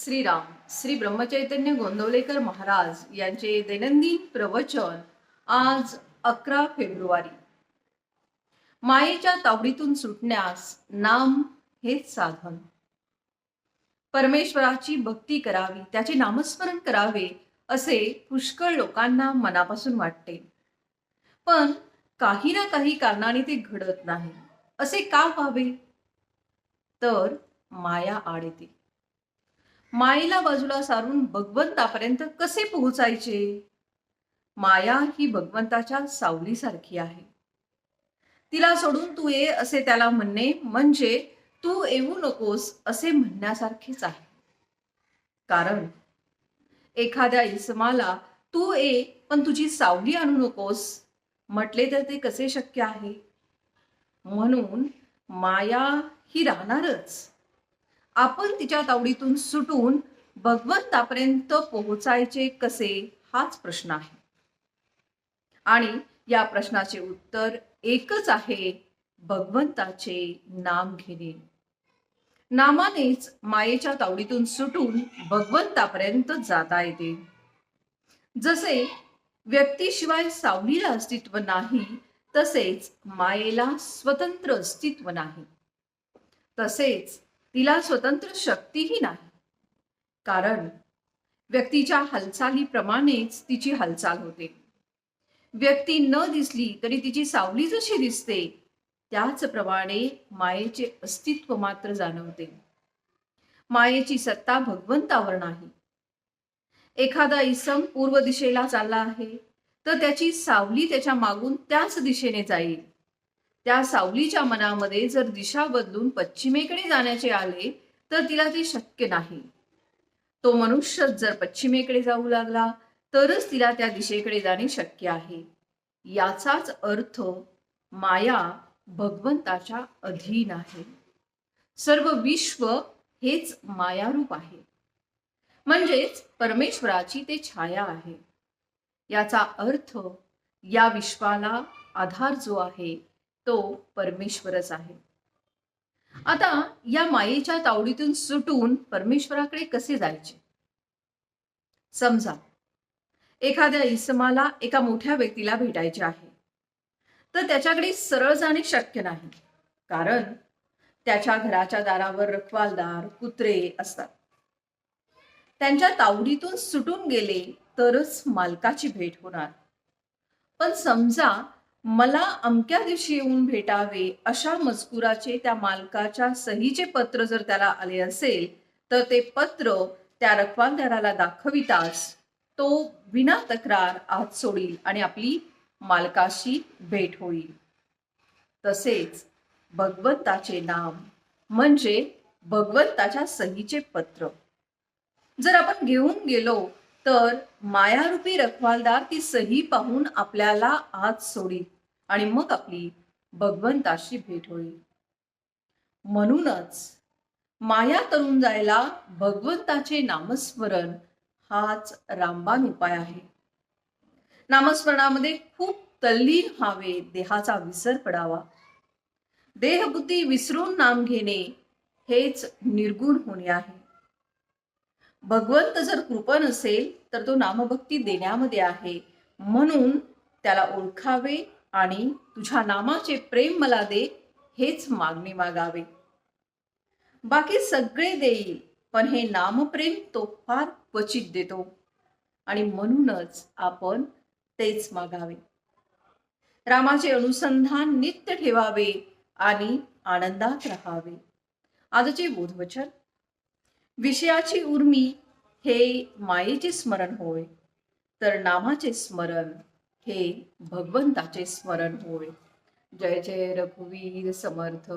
श्रीराम श्री ब्रह्मचैतन्य गोंदवलेकर महाराज यांचे दैनंदिन प्रवचन आज अकरा फेब्रुवारी. मायेच्या तावडीतून सुटण्यास नाम हेच साधन. परमेश्वराची भक्ती करावी त्याचे नामस्मरण करावे असे पुष्कळ लोकांना मनापासून वाटते. पण काही ना काही कारणाने ते घडत नाही. असे का व्हावे? तर माया आड येते. मायेला बाजूला सारून भगवंतापर्यंत कसे पोहोचायचे? माया ही भगवंताच्या सावलीसारखी आहे. तिला सोडून तू ये असे त्याला म्हणणे म्हणजे तू येऊ नकोस असे म्हणण्यासारखेच आहे. कारण एखाद्या इसमाला तू ये पण तुझी सावली आणू नकोस. म्हटले तर ते कसे शक्य आहे? म्हणून माया ही राहणारच. आपण तिच्या तावडीतून सुटून भगवंतापर्यंत पोहोचायचे कसे? हाच प्रश्न आहे. आणि या प्रश्नाचे उत्तर एकच आहे भगवंताचे नाम घेणे. नामानेच मायेच्या तावडीतून सुटून भगवंतापर्यंत जाता येते. जसे व्यक्तीशिवाय सावलीला अस्तित्व नाही तसेच मायेला स्वतंत्र अस्तित्व नाही. तसेच तिला स्वतंत्र शक्तीही नाही. कारण व्यक्तीच्या हालचालीप्रमाणेच तिची हालचाल होते. व्यक्ती न दिसली तरी तिची सावली जशी दिसते त्याचप्रमाणे मायेचे अस्तित्व मात्र जाणवते. मायेची सत्ता भगवंतावर नाही. एखादा इसम पूर्व दिशेला चालला आहे तर त्याची सावली त्याच्या मागून त्याच दिशेने जाईल. त्या सावलीच्या मनामध्ये जर दिशा बदलून पश्चिमेकडे जाण्याचे आले तर तिला ते शक्य नाही. तो मनुष्य जर पश्चिमेकडे जाऊ लागला तरच तिला त्या दिशेकडे जाणे शक्य आहे. याचाच अर्थ माया भगवंताच्या अधीन आहे. सर्व विश्व हेच मायारूप आहे. म्हणजेच परमेश्वराची ते छाया आहे. याचा अर्थ या विश्वाला आधार जो आहे तो परमेश्वरच आहे. आता या मायेच्या तावडीतून सुटून परमेश्वराकडे कसे जायचे? समजा एखाद्या इसमाला एका मोठ्या व्यक्तीला भेटायचे आहे तर त्याच्याकडे सरळ जाणे शक्य नाही कारण त्याच्या घराच्या दारावर रखवालदार कुत्रे असतात. त्यांच्या तावडीतून सुटून गेले तरच मालकाची भेट होणार. पण समजा मला अमक्या दिवशी येऊन भेटावे अशा मजकुराचे त्या मालकाच्या सहीचे पत्र जर त्याला आले असेल तर ते पत्र त्या रखवालदाराला दाखविताच. तो विना तक्रार आत सोडील आणि आपली मालकाशी भेट होईल. तसेच भगवंताचे नाम म्हणजे भगवंताच्या सहीचे पत्र. जर आपण घेऊन गेलो तर मायारूपी रखवालदार ती सही पाहून आपल्याला आज सोडील आणि मग आपली भगवंताशी भेट होईल. म्हणूनच माया तरुण जायला भगवंताचे नामस्मरण हाच रामबाण उपाय आहे. नामस्मरणामध्ये खूप तल्लीन व्हावे देहाचा विसर पडावा. देहबुद्धी विसरून नाम घेणे हेच निर्गुण होणे आहे. भगवंत जर कृपण असेल तर तो नामभक्ती देण्यामध्ये आहे. म्हणून त्याला ओळखावे आणि तुझ्या नामाचे प्रेम मला दे हेच मागणे मागावे. बाकी सगळे देईल पण हे नामप्रेम तो फार क्वचित देतो. आणि म्हणूनच आपण तेच मागावे. रामाचे अनुसंधान नित्य ठेवावे आणि आनंदात राहावे. आजचे बोधवचन. विषयाची उर्मी हे मायेचे स्मरण होय. तर नामाचे स्मरण हे भगवंताचे स्मरण होय. जय जय रघुवीर समर्थ.